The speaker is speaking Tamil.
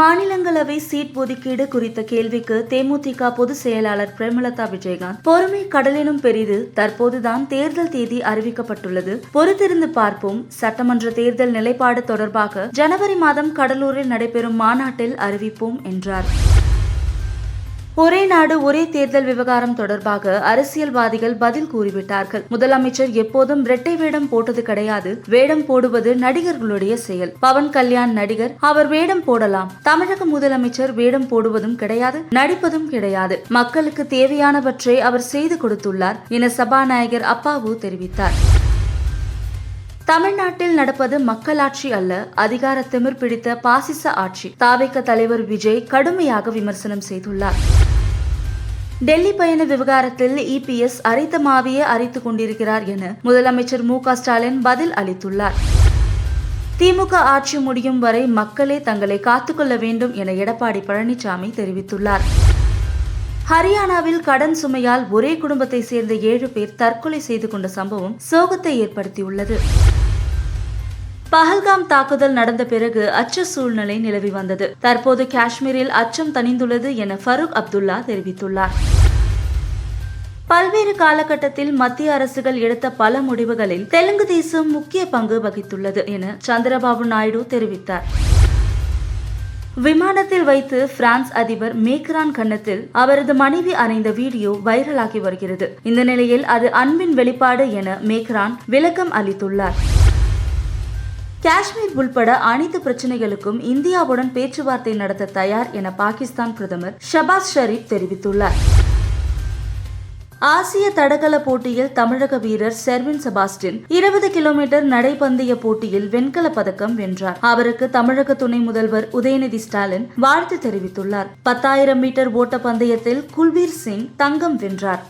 மாநிலங்களவை சீட் ஒதுக்கீடு குறித்த கேள்விக்கு தேமுதிக பொதுச் செயலாளர் பிரேமலதா விஜயகாந்த் பொறுமை கடலினும் பெரிது. தற்போதுதான் தேர்தல் தேதி அறிவிக்கப்பட்டுள்ளது. பொறுத்திருந்து பார்ப்போம். சட்டமன்ற தேர்தல் நிலைப்பாடு தொடர்பாக ஜனவரி மாதம் கடலூரில் நடைபெறும் மாநாட்டில் அறிவிப்போம் என்றார். ஒரே நாடு ஒரே தேர்தல் விவகாரம் தொடர்பாக அரசியல்வாதிகள் பதில் கூறிவிட்டார்கள். முதலமைச்சர் எப்போதும் இரட்டை வேடம் போட்டது கிடையாது. வேடம் போடுவது நடிகர்களுடைய செயல். பவன் கல்யாண் நடிகர் அவர் வேடம் போடலாம். தமிழக முதலமைச்சர் வேடம் போடுவதும் கிடையாது நடிப்பதும் கிடையாது. மக்களுக்கு தேவையானவற்றை அவர் செய்து கொடுத்துள்ளார் என சபாநாயகர் அப்பாவு தெரிவித்தார். தமிழ்நாட்டில் நடப்பது மக்களாட்சி அல்ல அதிகார திமிர் பிடித்த பாசிச ஆட்சி. தாவேக்க தலைவர் விஜய் கடுமையாக விமர்சனம் செய்துள்ளார். டெல்லி பயண விவகாரத்தில் இபிஎஸ் அரைத்த மாவியே அரைத்துக் கொண்டிருக்கிறார் என முதலமைச்சர் மு ஸ்டாலின் பதில் அளித்துள்ளார். திமுக ஆட்சி முடியும் வரை மக்களே தங்களை காத்துக்கொள்ள வேண்டும் என எடப்பாடி பழனிசாமி தெரிவித்துள்ளார். ஹரியானாவில் கடன் சுமையால் ஒரே குடும்பத்தை சேர்ந்த ஏழு பேர் தற்கொலை செய்து கொண்ட சம்பவம் சோகத்தை ஏற்படுத்தியுள்ளது. பஹல்காம் தாக்குதல் நடந்த பிறகு அச்ச சூழ்நிலை நிலவி வந்தது. தற்போது காஷ்மீரில் அச்சம் தணிந்துள்ளது என ஃபரூக் அப்துல்லா தெரிவித்துள்ளார். பல்வேறு காலகட்டத்தில் மத்திய அரசுகள் எடுத்த பல முடிவுகளில் தெலுங்கு தேசம் முக்கிய பங்கு வகித்துள்ளது என சந்திரபாபு நாயுடு தெரிவித்தார். விமானத்தில் வைத்து பிரான்ஸ் அதிபர் மேக்ரான் கன்னத்தில் அவரது மனைவி அறைந்த வீடியோ வைரலாகி வருகிறது. இந்த நிலையில் அது அன்பின் வெளிப்பாடு என மேக்ரான் விளக்கம் அளித்துள்ளார். காஷ்மீர் உள்பட அனைத்து பிரச்சனைகளுக்கும் இந்தியாவுடன் பேச்சுவார்த்தை நடத்த தயார் என பாகிஸ்தான் பிரதமர் ஷபாஸ் ஷரீப் தெரிவித்துள்ளார். ஆசிய தடகள போட்டியில் தமிழக வீரர் செர்வின் செபாஸ்டின் இருபது கிலோமீட்டர் நடைபந்தய போட்டியில் வெண்கல பதக்கம் வென்றார். அவருக்கு தமிழக துணை முதல்வர் உதயநிதி ஸ்டாலின் வாழ்த்து தெரிவித்துள்ளார். பத்தாயிரம் மீட்டர் ஓட்ட பந்தயத்தில் குல்வீர் சிங் தங்கம் வென்றார்.